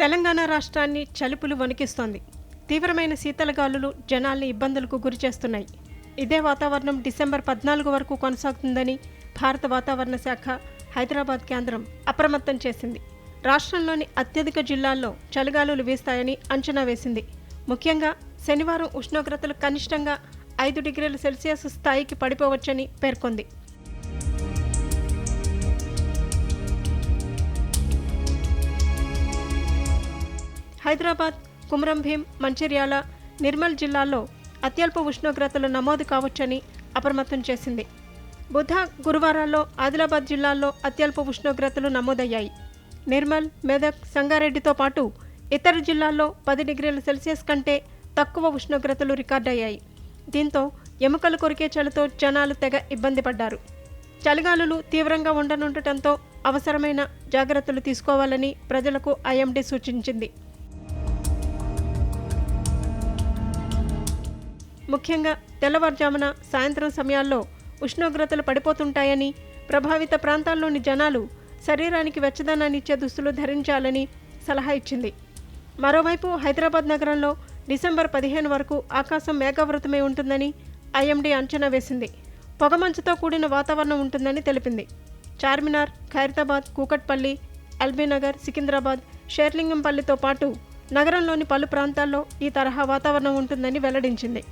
తెలంగాణ రాష్ట్రాన్ని చలుపులు వణికిస్తోంది. తీవ్రమైన శీతల గాలులు జనాల్ని ఇబ్బందులకు గురి చేస్తున్నాయి ఇదే వాతావరణం డిసెంబర్ పద్నాలుగు వరకు కొనసాగుతుందని భారత వాతావరణ శాఖ హైదరాబాద్ కేంద్రం అప్రమత్తం చేసింది. రాష్ట్రంలోని అత్యధిక జిల్లాల్లో చలిగాలులు వీస్తాయని అంచనా వేసింది. ముఖ్యంగా శనివారం ఉష్ణోగ్రతలు కనిష్టంగా ఐదు డిగ్రీల సెల్సియస్ స్థాయికి పడిపోవచ్చని పేర్కొంది. హైదరాబాద్ కుమరంభీం మంచిర్యాల నిర్మల్ జిల్లాల్లో అత్యల్ప ఉష్ణోగ్రతలు నమోదు కావచ్చని అప్రమత్తం చేసింది. బుధ గురువారాల్లో ఆదిలాబాద్ జిల్లాల్లో అత్యల్ప ఉష్ణోగ్రతలు నమోదయ్యాయి. నిర్మల్ మెదక్ సంగారెడ్డితో పాటు ఇతర జిల్లాల్లో పది డిగ్రీల సెల్సియస్ కంటే తక్కువ ఉష్ణోగ్రతలు రికార్డయ్యాయి. దీంతో ఎముకలు కొరికే చలితో జనాలు తెగ ఇబ్బంది పడ్డారు. చలిగాలులు తీవ్రంగా ఉండనుండటంతో అవసరమైన జాగ్రత్తలు తీసుకోవాలని ప్రజలకు ఐఎండీ సూచించింది. ముఖ్యంగా తెల్లవారుజామున సాయంత్రం సమయాల్లో ఉష్ణోగ్రతలు పడిపోతుంటాయని ప్రభావిత ప్రాంతాల్లోని జనాలు శరీరానికి వెచ్చదనాన్నిచ్చే దుస్తులు ధరించాలని సలహా ఇచ్చింది. మరోవైపు హైదరాబాద్ నగరంలో డిసెంబర్ పదిహేను వరకు ఆకాశం మేఘావృతమై ఉంటుందని ఐఎండీ అంచనా వేసింది. పొగమంచుతో కూడిన వాతావరణం ఉంటుందని తెలిపింది. చార్మినార్ ఖైరతాబాద్ కూకట్పల్లి ఎల్బీనగర్ సికింద్రాబాద్ షేర్లింగంపల్లితో పాటు నగరంలోని పలు ప్రాంతాల్లో ఈ తరహా వాతావరణం ఉంటుందని వెల్లడించింది.